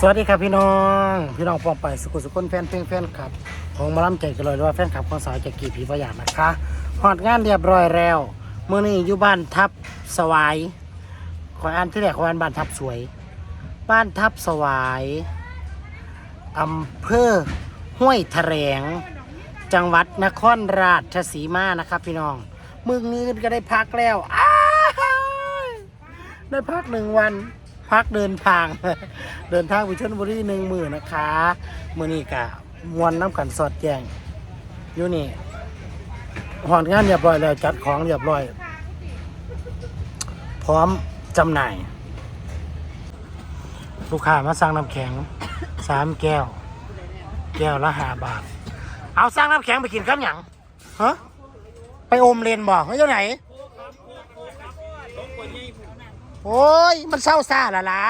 สวัสดีครับพี่น้อง พี่น้องปองไปสุขุสุขนแฟนเพลงแฟนคลับของมาล้ำใจกันเลยหรือว่าแฟนคลับของสาวจากกีผีพยานนะคะหอดงานเรียบร้อยแล้วเมื่อนี้อยู่บ้านทับสวายขออ่านที่แรกขออ่านบ้านทับสวย บ้านทับสวายอำเภอห้วยแถลงจังหวัดนครราชสีมานะครับพี่น้องมึงนี้ก็ได้พักแล้วได้พักหนึ่งวัน พักเดินทาง เดินทางไปชลบุรีหนึ่งมือนะคะมือนี้กะมวนน้ำกันสอดแจงอยู่นี่หอนงานเรียบร้อยแล้วจัดของเรียบร้อย พร้อมจำหน่าย ลูกค้ามาสั่งน้ำแข็งสามแก้ว แก้วละห้าบาท เอาสั่งน้ำแข็งไปกินกับหยังฮะไปอมเลนบอกเขาเจ้าไหน โอ้ย มันเศร้าซ่าละล่ะ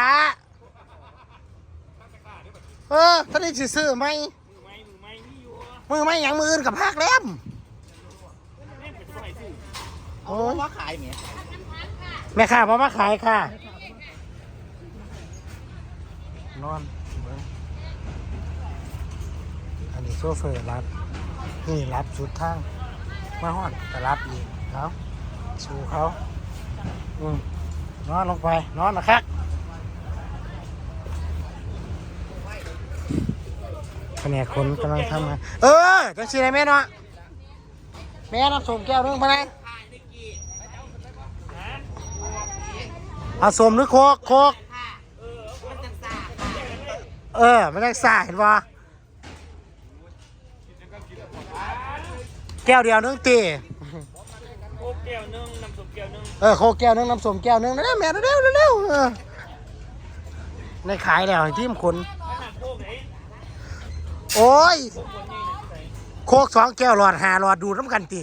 เออท่านนี้สิซื้อไหมมือไม่หยังมืออื่นกับภาคแหลมโอ้ยว่าขายไหมแม่ค้าพอมาขายค่ะ นอนเบิ่งอันนี้โซเฟอร์รับ นี่รับสุดทางมาฮอดแต่รับอีกเขาสู่เขา อืม นอนลงไป นอนนะครับแผนกคนกำลังทำงานเออจังสีได้แม่เนาะแม่น้ำส้มแก้วหนึงไปไหนอาสมหรือโคกโคกเออไมันจังซ่าเห็นป่แก้วเดียวนึงตี โคกแก้วนึ่งน้ำซุปแก้วนึ่งเออโคกแก้วนึงน้ำส้มแก้วนึงเร็วแม่เร็วเร็วเร็วเออในขายแล้วให้ทีมคนโคกไหนโอ้ย โคกคนนี้ไหนโคกสองแก้วหลอดหาหลอดดูดน้ำกันตี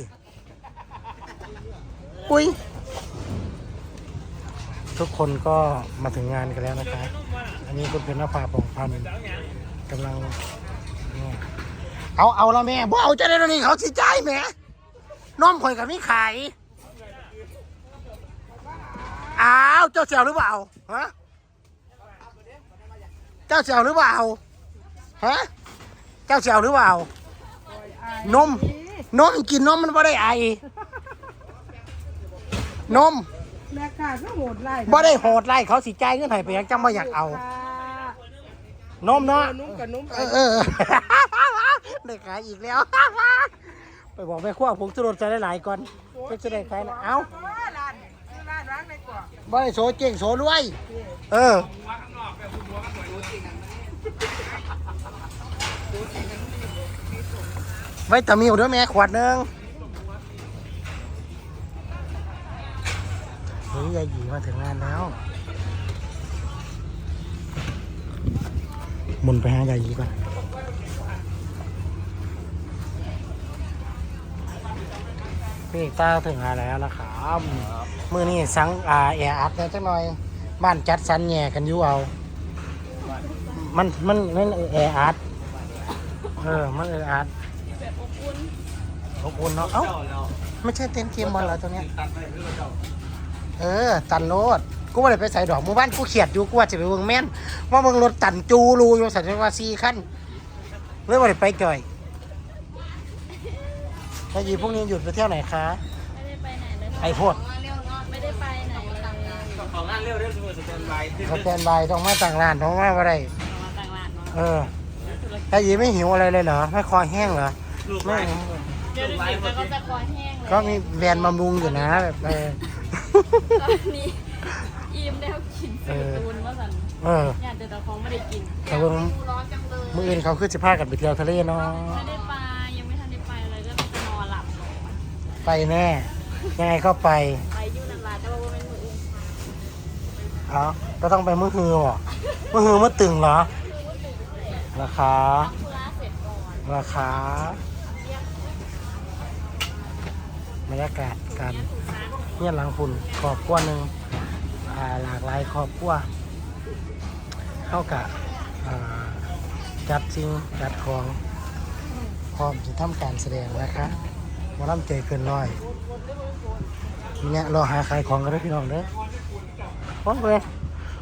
อุ้ย ทุกคนก็มาถึงงานกันแล้วนะคะอันนี้คุณเป็นนภาปองพันธ์กำลัง เอา เอาละแม่บ่เอาจะได้ตรงนี้เขาสิใจายแหม่ น้อมข่อยกับนี่ขายอ้าวเจ้าเสี่ยวหรือเปล่าฮะเจ้าเสี่ยวหรือเปล่าฮะเจ้าเสี่ยวหรือเปล่านมนมกินนมมันไม่ได้ไอนมแม่ค้าก็โหดไล่บ่ได้โหดไล่เขาสิจ่ายเงินให้ไปยังจังบ่อยากเอานมเนาะนุ่มกับนุ่มเออเออได้ขายอีกแล้ว ไปบอกแม่ครัวผมจะรดใจหลายๆก่อนเพื่อจะได้ขายนะเอ้าร้านร้านร้านในกว่าบ่ได้โสเก่งโสรวย เออไว้ตามิวเด้อแม่ขวดหนึงเฮ้ยยายหยีมาถึงงานแล้วหมุนไปหายายหยีก่อน พี่ต้าถึงงานแล้วนะครับมือนี้สังอาแออัดเนี่ยจังหน่อย บ้านจัดสรรแย่กันอยู่เอา มันมันมันแออัดเออ มันเอออัดอบอุ่นเนาะเอ้าไม่ใช่เต็นท์เกมบอลเหรอตัวเนี้ยเออ ตันรถกูว่าเลยไปใส่ดอกหมู่บ้านกูเขียดอยู่กูว่าจะไปเบิ่งแม่นว่ามึงรถตันจูรูอยู่สัญญาว่าสี่ขั้นเลยว่าเลยไปจ่อย แล้วยีพวกนี้หยุดไปเที่ยวไหนคะ ไม่ได้ไปไหนเลยไอ้โพดไม่ได้ไปไหนเลยของงานเร็วเร็วสมุนสแตนบายสแตนบายต้องมาต่างร้านต้องมาอะไรมาต่างร้านเนาะเออถ้ายีไม่หิวอะไรเลยเหรอ ไม่คอแห้งเหรอลูกไม่ไม้เดี๋ยวดึกๆแล้วก็จะคอแห้งเลยก็มีแวนบำรุงอยู่นะแบบเออตอนนี้อิ่มแล้วกินเสือตูนว่าสันเออญาติเจ้าของไม่ได้กินแต่เบิ่งร้อนจังเลยมืออื่นเขาคือจะพากันไปเที่ยวทะเลเนาะไม่ได้ไป ไปแน่ ยังไงก็ไปไปอยู่นันลาแต่ว่าเป็นมืออื่นเอ้าก็ต้องไปมือฮือเหรอมือฮือมือตึงเหรอราคาธุระเสร็จก่อนราคาบรรยากาศการเนี่ยหลังฝุ่นครอบครัวหนึ่งอ่าหลากหลายครอบครัวเข้ากับอ่าจัดสิ่งจัดของพร้อมจะทำการแสดงนะคะ หมาล่ำใจเกินร้อยเนี่ยรอหาขายของกันด้วยพี่น้องเด้อคนเพื่อน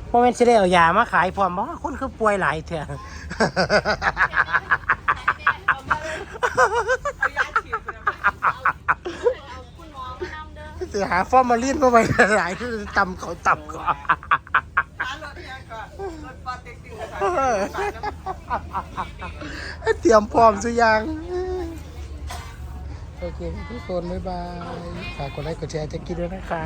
โมเมนต์สิได้เอายามาขายพร้อมบ่คนคือป่วยหลายเถอะเอายาฉีดเลยเอาคุณหมอมานำเด้อสิหาฟอร์มาลีนมาไว้หลายคือตำเขาตับก่อนหารถยังก่อนรถปอเต็กตึงนะคะเตรียมพร้อมสุกอย่าง โอเคทุกคนบ๊ายบายฝากกดไลค์กดแชร์จะกินด้วยนะคะ